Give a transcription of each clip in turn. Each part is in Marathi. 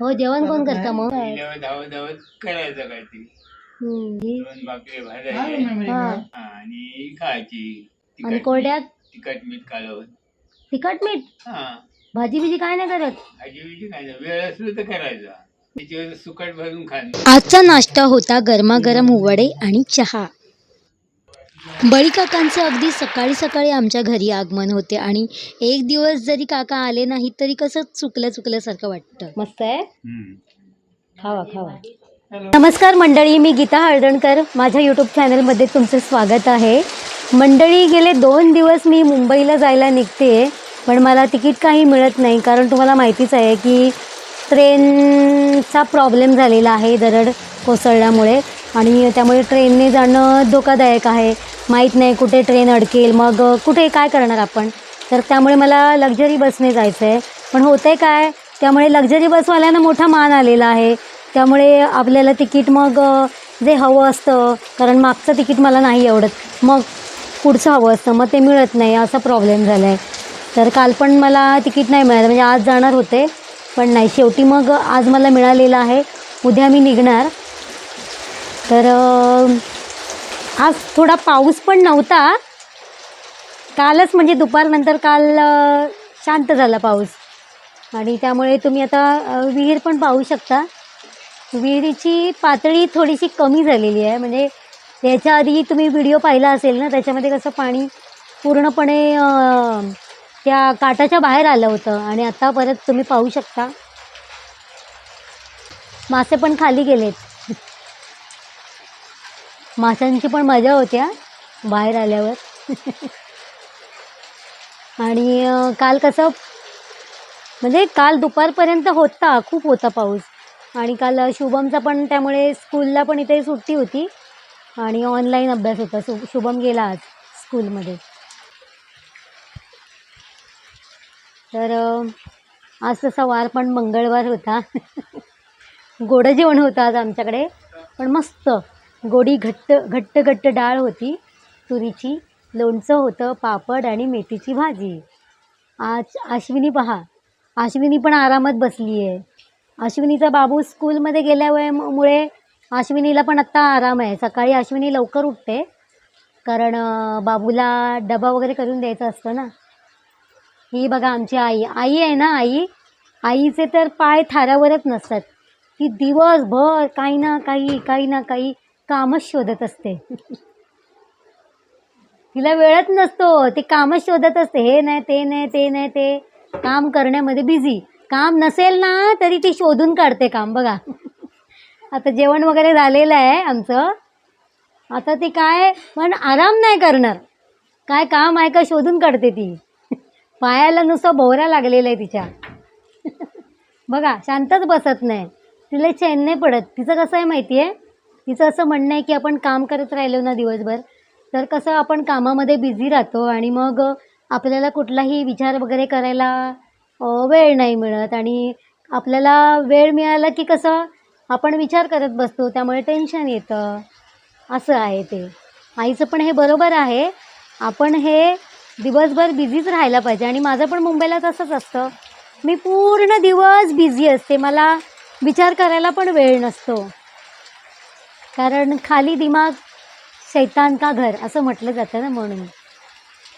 हो जेवण कोण करतं मग? गेल्यावर धावत धावत करायचं काहीतरी. हम्म, ही. दोन भाकरी भाजायचे हा. आणि खायची. आणि तिखट कोरड्यात तिखट मीठ काढून तिखट मीठ? हा. भाजी बिजी काय नाही करत? भाजी बिजी काय नाही. वेळ असलो तर करायचा. त्याच्यावर सुकट भरून खाणं. आजचा नाश्ता होता गरमागरम वडे आणि चहा. बळी काकांचे अगदी सकाळी सकाळी आमच्या घरी आगमन होते आणि एक दिवस जरी काका आले नाहीत तरी कसं चुकलं चुकल्यासारखं वाटतं. मस्त आहे? खावा खावा. नमस्कार मंडळी मी गीता हळदणकर. माझ्या यूट्यूब चॅनलमध्ये तुमचं स्वागत आहे. मंडळी गेले दोन दिवस मी मुंबईला जायला निघते पण मला तिकीट काही मिळत नाही कारण तुम्हाला माहितीच आहे की ट्रेनचा प्रॉब्लेम झालेला आहे दरड कोसळल्यामुळे आणि त्यामुळे ट्रेनने जाणं धोकादायक आहे. माहीत नाही कुठे ट्रेन अडकेल. मग कुठे काय करणार आपण? तर त्यामुळे मला लक्झरी बसने जायचं आहे पण होतं आहे काय? त्यामुळे लक्झरी बसवाल्यांना मोठा मान आलेला आहे. त्यामुळे आपल्याला तिकीट मग जे हवं असतं कारण मागचं तिकीट मला नाही आवडत. मग पुढचं हवं असतं मग ते मिळत नाही असा प्रॉब्लेम झाला आहे तर काल पण मला तिकीट नाही मिळालं म्हणजे आज जाणार होते. पण नाही शेवटी मग आज मला मिळालेलं आहे. उद्या मी निघणार. तर आज थोडा पाऊस पण नव्हता. कालच म्हणजे दुपारनंतर काल शांत झाला पाऊस. आणि त्यामुळे तुम्ही आता विहीर पण पाहू शकता. विहिरीची पातळी थोडीशी कमी झालेली आहे. म्हणजे याच्या आधी तुम्ही व्हिडिओ पाहिला असेल ना त्याच्यामध्ये कसं पाणी पूर्णपणे त्या काटाच्या बाहेर आलं होतं. आणि आता परत तुम्ही पाहू शकता. मासे पण खाली गेलेत. माशांची पण मजा होत्या बाहेर आल्यावर. आणि काल कसं म्हणजे काल दुपारपर्यंत होता खूप होता पाऊस. आणि काल शुभमचा पण त्यामुळे स्कूलला पण इथे सुट्टी होती. आणि ऑनलाईन अभ्यास होता. शु शुभम गेला आज स्कूलमध्ये. तर आज तसा वार पण मंगळवार होता. गोडं जेवण होतं आज आमच्याकडे पण मस्त. गोडी घट्ट घट्ट घट्ट डाळ होती. तुरीची लोणचं होतं पापड आणि मेथीची भाजी. आज अश्विनी पहा. अश्विनी पण आरामात बसली आहे अश्विनीचा बाबू स्कूलमध्ये गेल्यामुळे मुळे अश्विनीला पण आत्ता आराम आहे. सकाळी अश्विनी लवकर उठते. कारण बाबूला डबा वगैरे करून द्यायचा असतो ना. ही बघा आमची आई. आई आहे ना आई? आईचे तर पाय थाऱ्यावरच नसतात. ती दिवसभर काही ना काही काही ना काही कामच शोधत असते. तिला वेळच नसतो. ती कामच शोधत असते. हे नाही ते नाही ते नाही ते. काम करण्यामध्ये बिझी काम नसेल ना तरी ती शोधून काढते काम बघा. आता जेवण वगैरे झालेलं आहे आमचं. आता ती काय पण आराम नाही करणार. काय काम आहे का शोधून काढते ती. पायाला नुसतं भोवऱ्या लागलेला आहे तिच्या. बघा शांतच बसत नाही. तिला चैन नाही पडत. तिचं कसं आहे माहिती आहे तिचं असं म्हणणं आहे की आपण काम करत राहिलो ना दिवसभर तर कसं आपण कामामध्ये बिझी राहतो आणि मग आपल्याला कुठलाही विचार वगैरे करायला वेळ नाही मिळत आणि आपल्याला वेळ मिळाला की कसं आपण विचार करत बसतो त्यामुळे टेन्शन येतं. असं आहे ते. आईचं पण हे बरोबर आहे. आपण हे दिवसभर बिझीच राहायला पाहिजे आणि माझं पण मुंबईला तसंच असतं. मी पूर्ण दिवस बिझी असते. मला विचार करायला पण वेळ नसतो. कारण खाली दिमाग शैतान का घर असं म्हटलं जातं ना म्हणून.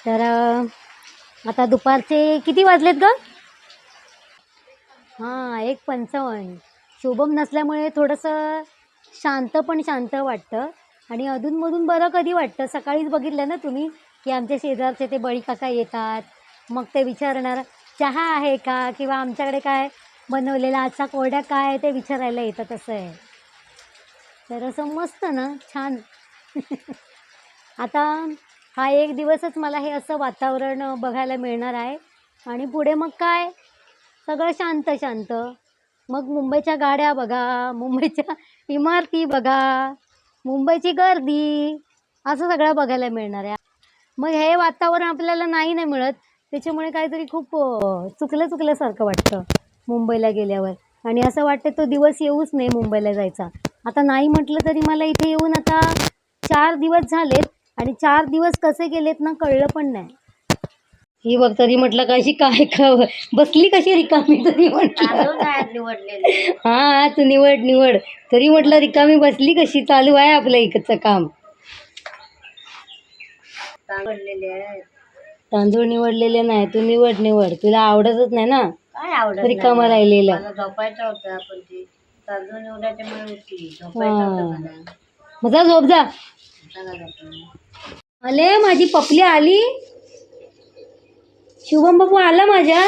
तर आता दुपारचे किती वाजलेत ग? हां एक पंचावन्न. शुभम नसल्यामुळे थोडंसं शांत पण शांत वाटतं. आणि अधूनमधून बरं कधी वाटतं? सकाळीच बघितलं ना तुम्ही की आमच्या शेजारचे ते बळी काका येतात. मग ते विचारणार चहा आहे का? किंवा आमच्याकडे काय बनवलेला आजचा कोरड्या काय? आहे ते विचारायला येतं तसं आहे. तर असं मस्त ना छान. आता हा एक दिवसच मला हे असं वातावरण बघायला मिळणार आहे. आणि पुढे मग काय? सगळं शांत शांत. मग मुंबईच्या गाड्या बघा मुंबईच्या इमारती बघा मुंबईची गर्दी असं सगळं बघायला मिळणार आहे. मग हे वातावरण आपल्याला नाही ना मिळत त्याच्यामुळे काहीतरी खूप चुकलं चुकल्यासारखं वाटतं मुंबईला गेल्यावर. आणि असं वाटतं तो दिवस येऊच नाही मुंबईला जायचा. आता नाही म्हटलं तरी मला इथे येऊन आता चार दिवस झालेत आणि चार दिवस कसे गेलेत ना कळलं पण नाही. ही बघ तरी म्हटलं कशी काय का बसली कशी रिकामी तरी म्हटलं. हा तू निवड निवड. तरी म्हटलं रिकामी बसली कशी? चालू आहे आपलं इकडचं काम. तांदूळ निवडलेले नाही तू निवड निवड. तुला आवडतच नाही ना? काय आवडत रिकामं. राहिलेलं. झोपायचं होतं पण उठली. होतं मला मग जा झोप जा. चला जातो. आले माझी पपली आली. शुभम बाबू आला माझ्या.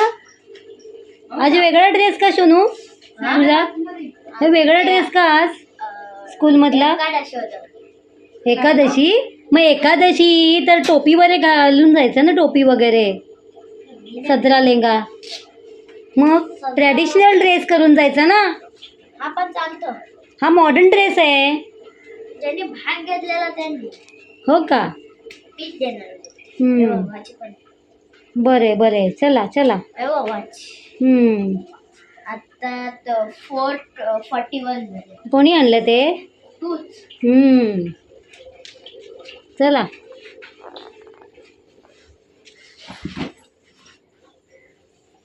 आज वेगळा ड्रेस का सोनू? तुझा? हे वेगळा ड्रेस का आज? स्कूल मधला? एकादशी होतं. एकादशी? मग एकादशी तर टोपी वगैरे घालून जायचं ना टोपी वगैरे? सदरा लेंगा. मग ट्रॅडिशनल ड्रेस करून जायचा ना? हा पण चालतं. हा मॉडर्न ड्रेस आहे. ज्यांनी भाग घेतलेला त्यांनी. हो का? तीच देणार हम्म. भाजी पण. बरे बरे चला चला. अहो भाजी हम्म. आता फोर फॉर्टी वन झाले. कोणी आणलं ते? तूच. हम्म. चला.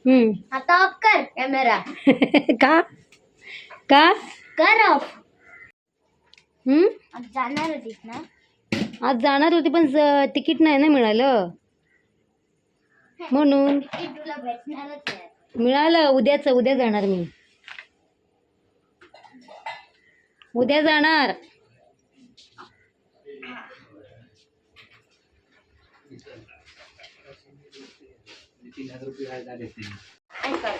हम्म. आता ऑफ कर कॅमेरा का? का? कर आज जाणार होतीस ना? आज जाणार होती पण ज- तिकीट नाही ना मिळालं. म्हणून. ती तुला भेटणारच आहे. मिळालं उद्याच उद्या जाणार मी. उद्या जाणार. काय कर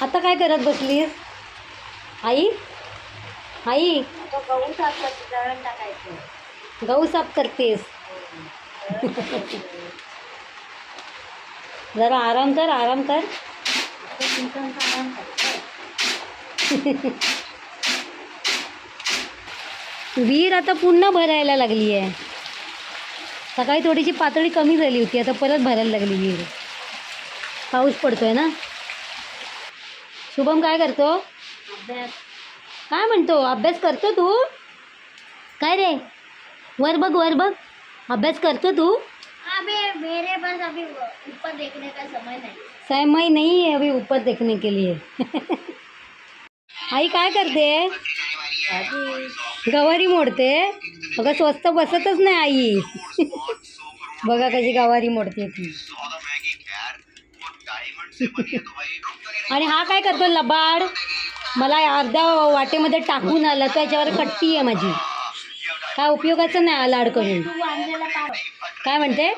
आता काय करत बसलीस? आई? आई? गहू साखर दळण टाकायचं. गहू साफ करतेस? जरा आराम कर आराम कर. विहीर आता पुन्हा भरायला लागली आहे सकाळी थोडीशी पातळी कमी झाली होती आता परत भरायला लागली विहीर पाऊस पडतोय ना? शुभम काय करतो? अभ्यास. काय म्हणतो? अभ्यास करतो तू? काय रे? वर बघ वर बघ. अभ्यास करतो तू? अबे मेरे पास अभी ऊपर देखने का समय नहीं. समय नहीं है अभी ऊपर देखने के लिए. आई काय करते? गवारी मोडते? अगं स्वस्त बसतच नाही आई. बघा कशी गवारी मोडते ती. आणि हा काय करतो? लबाड. मला अर्ध्या वाटेमध्ये टाकून आला तो याच्यावर कट्टी आहे माझी. काय उपयोगाचं नाही हा लाड करून. काय म्हणते?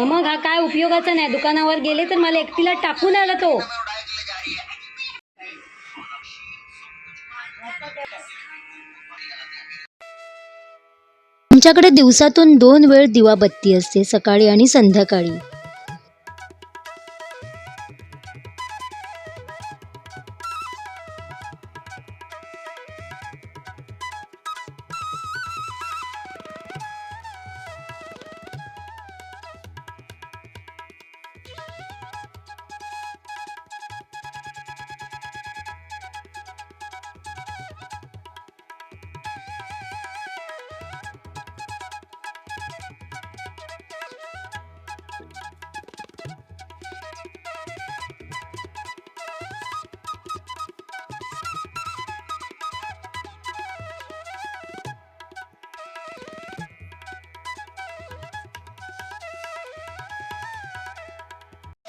मग हा काय उपयोगाचा नाही. दुकानावर गेले तर मला एकटीला टाकून आला तो. आमच्याकडे दिवसातून दोन वेळ दिवाबत्ती असते सकाळी आणि संध्याकाळी.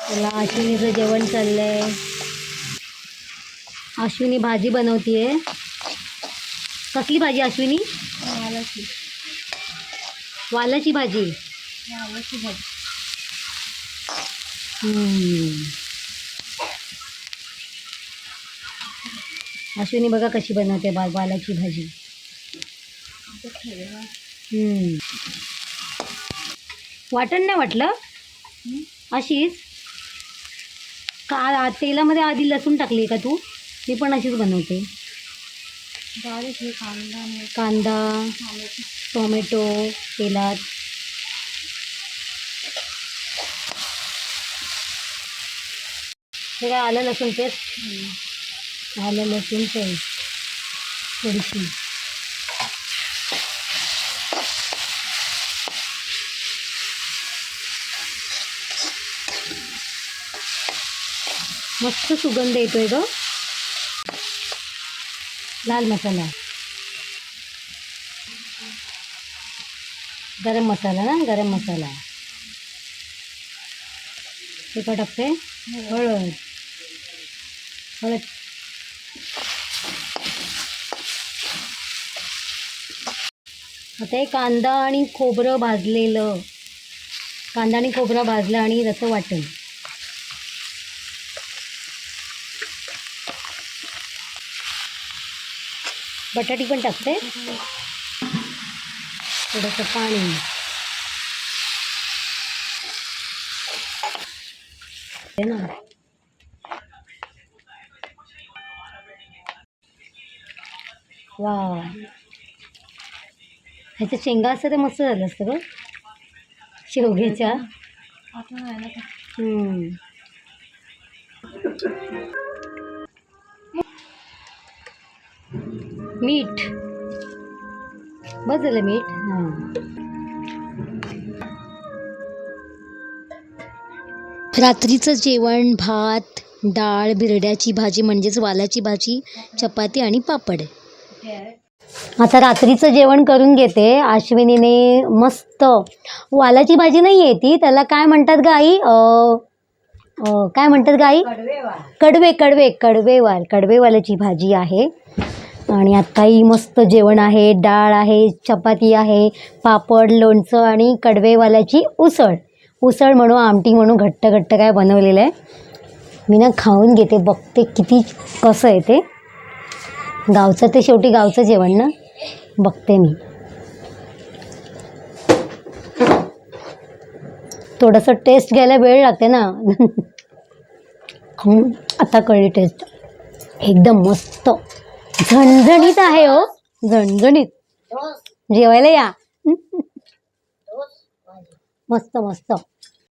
त्याला अश्विनीचं जेवण चाललंय. अश्विनी भाजी बनवतीये. कसली भाजी अश्विनी? वालाची. भाजी. हम्म. अश्विनी बघा कशी बनवते बा वालाची भाजी. हम्म. वाटण नाही वाटलं? अशीच? का तेलामध्ये आधी लसूण टाकली का तू? मी पण अशीच बनवते. कांदा कांदा टोमॅटो. टोमॅटो तेलात. हे काय आलं लसूण पेस्ट आलं लसूण पेस्ट थोडीशी. मस्त सुगंध येतोय ग. लाल मसाला. गरम मसाला ना गरम मसाला. ते टाकते हळद. हळद. आता हे कांदा आणि खोबरं भाजलेलं. कांदा आणि खोबरं भाजलं आणि रसं वाटण. बटाटी पण टाकते. थोडंसं पाणी. हे ना. वा ह्याच्या शेंगा असतं ते मस्त झालं असतं ग. शेवग्याच्या. मीठ. बस झालं मीठ? हां. रात्रीचं जेवण भात डाळ बिरड्याची भाजी म्हणजेच वालाची भाजी चपाती आणि पापड. आता रात्रीचं जेवण करून घेते. अश्विनीने मस्त वालाची भाजी नाही आहे ती. त्याला काय म्हणतात ग आई? अं, अं, काय म्हणतात ग आई? कडवे कडवे कडवेवाल कडवेवाल्याची भाजी आहे. आणि आत्ताही मस्त जेवण आहे डाळ आहे चपाती आहे पापड लोणचं आणि कडवेवाल्याची उसळ. उसळ म्हणू आमटी म्हणू घट्ट घट्ट काय बनवलेलं आहे. मी ना खाऊन घेते बघते किती कसं आहे ते. गावचं ते शेवटी गावचं जेवण ना. बघते मी. थोडंसं टेस्ट घ्यायला वेळ लागते ना. आता कळली टेस्ट एकदम मस्त. झणझणीत आहे हो. झणझणीत. जेवायला या. मस्त मस्त.